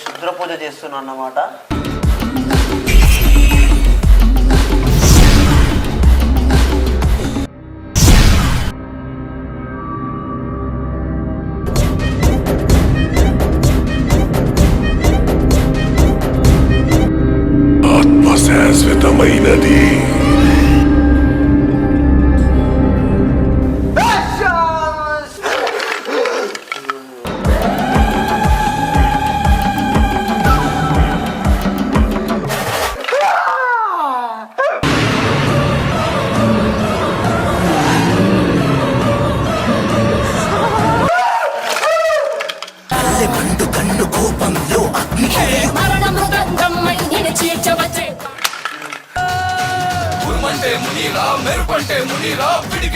శుద్ర పూజ చేస్తున్నా అన్నమాట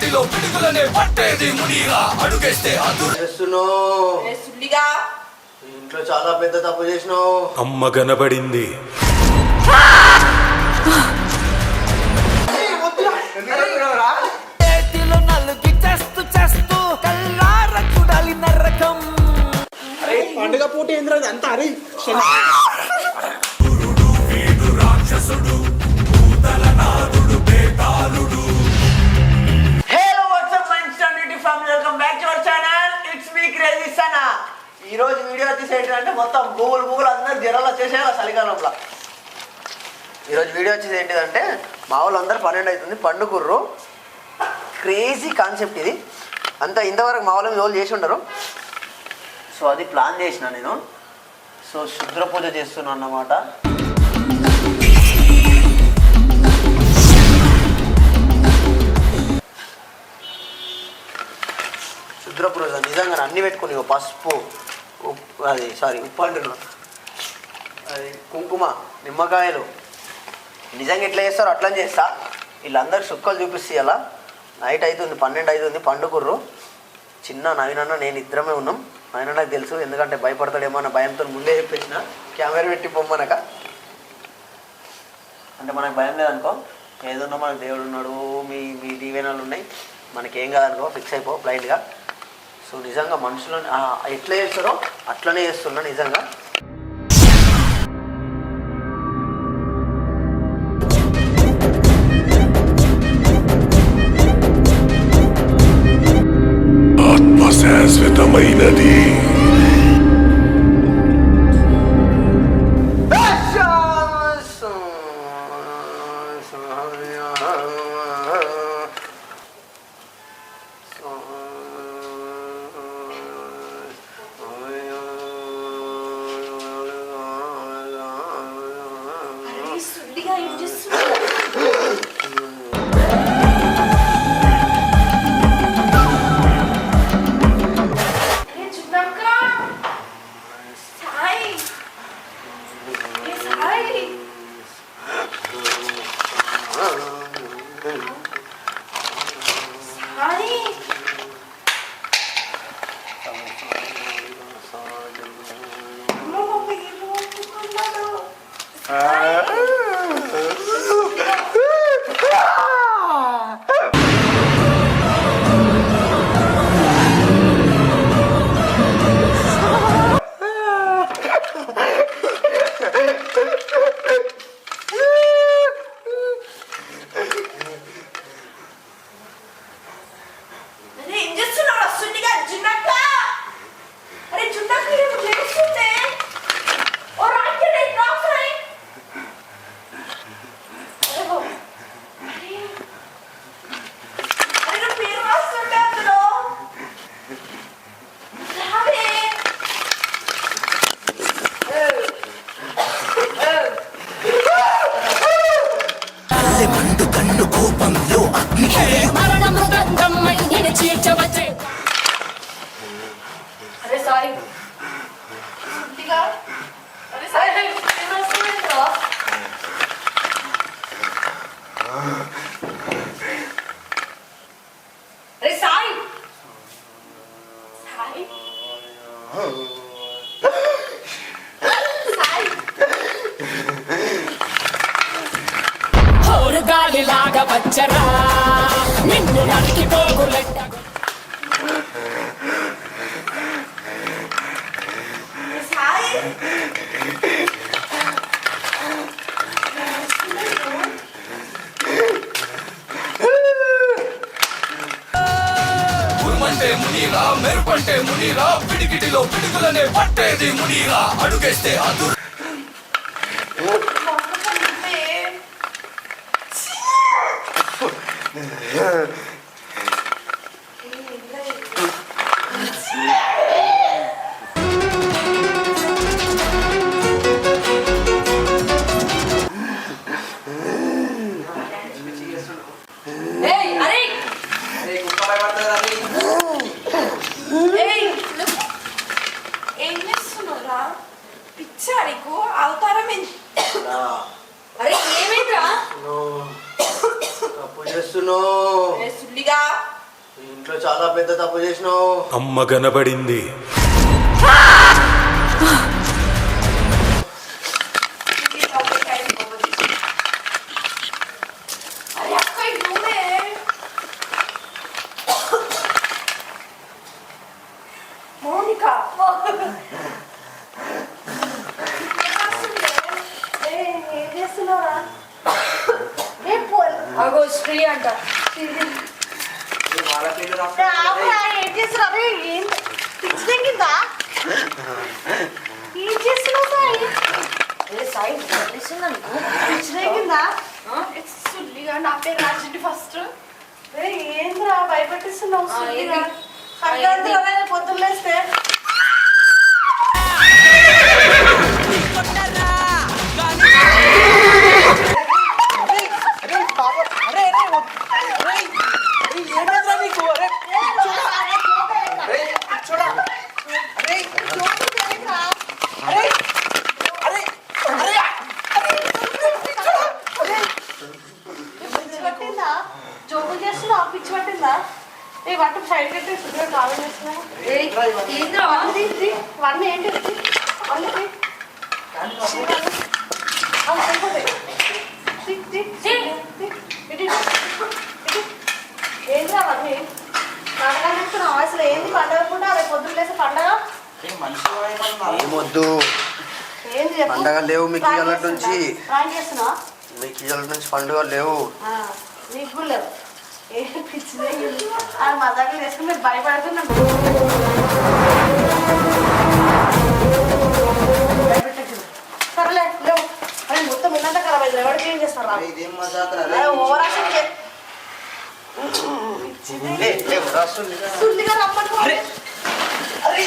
పిడికిటిలో పిడుగులనే పట్టేది మునీరా అడుగేస్తే అదురు ఇంట్లో చాలా పెద్ద తప్పు చేసినావు. అమ్మ కనబడింది పండుగ పూట ఏంద్రా అంతా అరే హలో చలికాలంలో. ఈరోజు వీడియో వచ్చేది ఏంటిదంటే మా వాళ్ళందరూ అందరు పన్నెండు అవుతుంది పండుకుర్రు. క్రేజీ కాన్సెప్ట్ ఇది. అంతా ఇంతవరకు మా వాళ్ళు రోజు చేసి ఉండరు. సో అది ప్లాన్ చేసిన నేను. సో శుద్ర పూజ చేస్తున్నాను అన్నమాట. శుద్ర పూజ నిజంగా అన్ని పెట్టుకుని పసుపు ఉప్పు అది సారీ ఉప్పు అంటున్నాను అది కుంకుమ నిమ్మకాయలు. నిజంగా ఎట్లా చేస్తారో అట్లా చేస్తా. వీళ్ళందరికి సుక్కలు చూపిస్తే అలా నైట్ అవుతుంది పన్నెండు అవుతుంది పండుకుర్రు. చిన్న నవీనన్న నేను ఇద్దరమే ఉన్నాం. ఆయన నాకు తెలుసు ఎందుకంటే భయపడతాడేమో అన్న భయంతో ముందే చెప్పేసిన. కెమెరా పెట్టి పొమ్మనక. అంటే మనకు భయం లేదనుకో ఏదన్నా మనకు దేవుడు ఉన్నాడు మీ మీ దీవెనాలు ఉన్నాయి. మనకేం కాదనుకో ఫిక్స్ అయిపో బ్లైండ్గా సో నిజంగా మనుషులు ఎట్లా చేస్తారో అట్లనే చేస్తున్నా నిజంగా. శాశ్వతమైనది సారీ సున్నిగా అరే సారీ పేరు రాస్తుందో అరే సాయి సాయి సాయి హోరు గాలిలాగా వచ్చరా. నిన్ను నరికి పోగులెట్ట ఉరుమంటే మునిరా మెరుపంటే మునిరా పిడికిటిలో పిడుగులనే పట్టేది మునిరా అడుగేస్తే అదు Yeah. చేస్తున్నావు? ఇంట్లో చాలా పెద్ద తప్పు చేసినావు. అమ్మ కనబడింది ఇది కాకపోతే అయిపోతుంది. అరే అక్క ఇది నువ్వే మౌనిక ఏం చేస్తున్నావురా అగో శ్రీ అంట ఏం చేస్తున్నావు ఏం పిచ్చి తగ్గిందా ఏం చేస్తున్నావు సాయి పిచ్చి తగ్గిందా సుల్లిగా నా పేరు రాజండి ఫస్ట్ ఏంద్రా భయపెట్టిస్తున్నావు సుల్లిగా సంక్రాంతి పొద్దున్నేస్తే అరే బాబా అరే అరే అరే అరే ఏమైందిరా నీకు అరే పిచ్చోడా అరే పిచ్చోడా అరే అరే అరే అరే పిచ్చి పట్టిందా జోకులు పిచ్చి పట్టిందా? ఏ వంట సైడ్ వన్ ఏంటి వన్ ఏంటి అవన్నీ పండగ చెప్తున్నావు అసలు ఏంది పండగ పూట రేపు పొద్దున్న లేసి పండగ? ఏమొద్దు. ఏంది చెప్పు? పండగ లేవు మీకు ఇవాళ నుంచి. మీకు ఇవాళ నుంచి పండుగ లేవు. నీకు లేవు. ఏ పిచ్చిదే. ఆ మజాకులు వేసుకుని మీరు భయపడుతున్నాం. భయపెట్టకు. సరేలే లేవు. అరే మొత్తం ఉన్నంత ఖరాబ్ అయింది. ఎవరికి ఏం చేస్తారా ఇదేం మజాక్ రా? అరే ఓవర్ యాక్షన్ చే- లే, లే, రాస్తుంది. సుల్లిగా రమ్మని. అరే అరే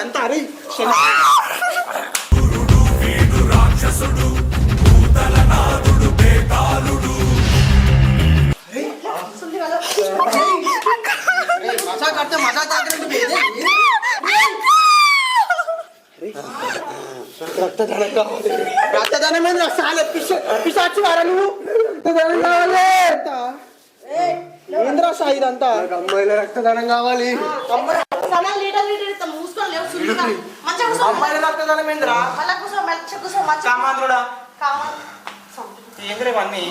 పూట అరే రక్తదానం కావాలి రక్తదానం సాలే పిస పిసాచి వారా నువ్వు రక్తదానం కావాలి ఏంద్రా సాయి ఇదంతా అమ్మాయిల రక్తదానం కావాలి. కూర్చో. అమ్మాయిల రక్తదానం ఏందిరా? కామాంధ్రుడా? ఏంద్రా ఇవన్నీ?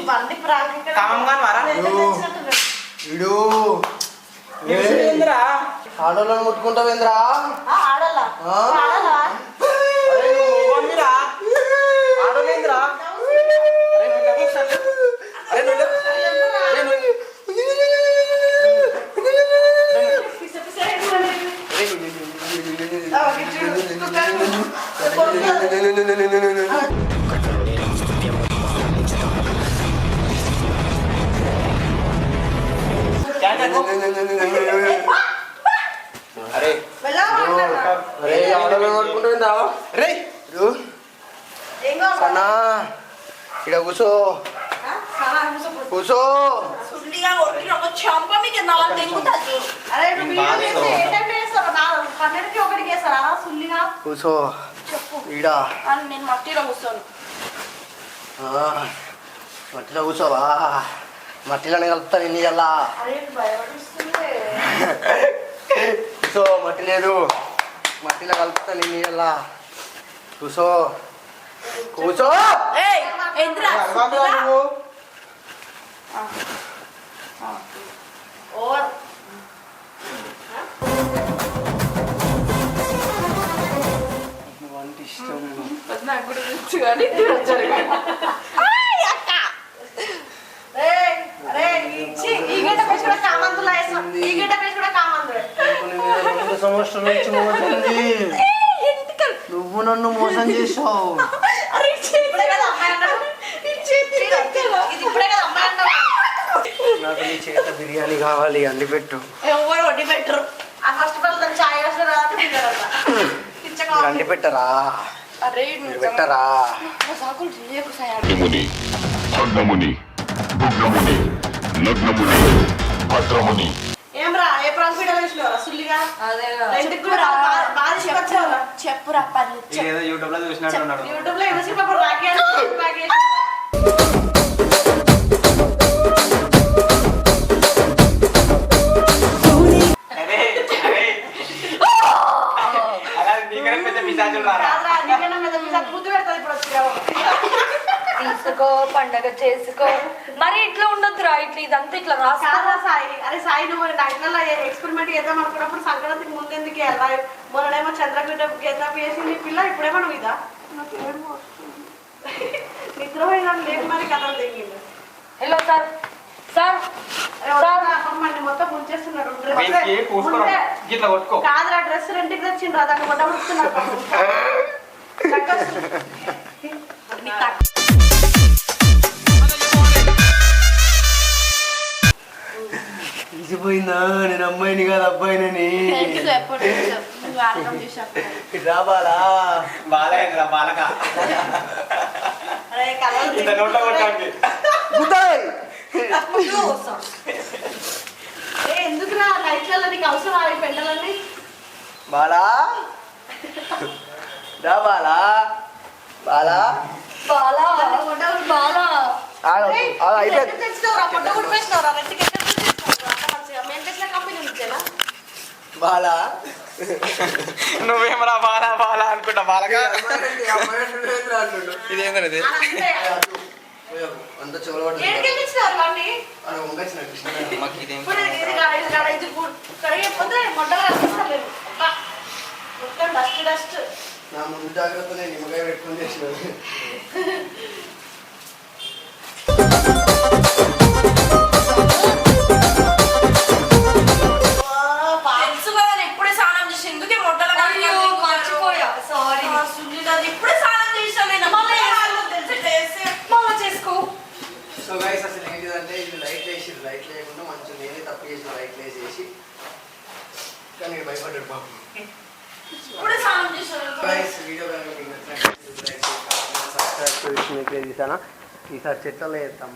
కామం కాని వారా? వీడు ఆడోళ్ళని ముట్టుకుంటావేంద్రా? ఆ, ఆడాలా ఆ? ఆడాలా అరే నువ్వు మమ్మీరా ఆడలేంద్రా అరే నువ్వు లేవు ఒకసారి. అరే నువ్వు లేవు. అరే నువ్వు లేవు. పిస పిస ఏడుకోండి. ఆ, ఇటు చూడు. కుక్కలు. అరే అరే ఆడలో కొట్టుకుంటుందా రే సన్నా ఇక్కడ కూర్చో. కూర్చో కూర్చో. చెప్పు. ఈడ. అని నేను మట్టిలో కూర్చోను. ఆ, మట్టిలో కూర్చోవా? మట్టిలోనే కలుపుతా నిన్ను భయపడిస్తుంది. కూర్చో మట్టి లేదు. మట్టిలో కలుపుతా నిన్ను ఇలా కూర్చో. కూర్చో! ఏయ్ ఇష్టం నాకు కూడా తెలుసు కానీ నుంచి మోసింది నువ్వు నన్ను మోసం చేసావు నాకు నీ చేత బిర్యానీ కావాలి అండి పెట్టు. అండి పెట్టరా? ముని నగ్నముని భద్రముని. ఏమ్రా ఏ సుల్లిగా? చెప్పురా. పర్లేదు. ఏదో యూట్యూబ్లో చూసినట్టు యూట్యూబ్లో ఏదో ముద్దు పెడతాది ఇప్పుడు తీసుకో పండగ చేసుకో. మరి ఇట్లా ఉండొద్దురా ఇట్లా ఇదంతా ఇట్లా రాస్తా. కాదురా సాయి? అరే సాయి నువ్వు నైట్లలో ఎక్స్పెరిమెంట్ చేద్దాం అనుకున్నప్పుడు సంక్రాంతికి ముందు ఎందుకు? ఎలా మొన్నడేమో చంద్రపీఠ గెటప్ చేసింది ఈ పిల్ల ఇప్పుడేమో నువ్వు ఇదా? నాకు ఏడుపు వస్తుంది. నిద్ర పోయినా లేదు మరి కథలు తెగింది హలో సార్. సార్. కాదురా డ్రెస్ రెండుకి తెచ్చిండ్రు దాన్ని మొట్ట తీసిపోయిందా నేను అమ్మాయిని కాదు అబ్బాయినని. రాబాలా బాలయ్య బాలక. ఎందుకురా? లైట్లలో నీకు అవసరం అవి పెంటలన్నీ బాలా? రా బాలా? బాలా? బాలా. బాలా అయిపోయింది బాలా? నువ్వేమరా బాల బాల అనుకుంటా? బాలక ఇదేంటది అంతే. మొత్తం డస్ట్ డస్ట్ నా ముందు జాగ్రత్త నేను నిమ్మకాయ పెట్టుకుని చేసిన ఇప్పుడే చేసి చేసి. సో గైస్ అసలు ఏంటిదంటే ఇది లైట్ వేసి లైట్ లేకుండా మంచిగా నేనే తప్పు చేసిన లైట్ వేసేసి కానీ భయపడ్డాడు పాపం. ఈసారి చెట్లలో వేస్తాం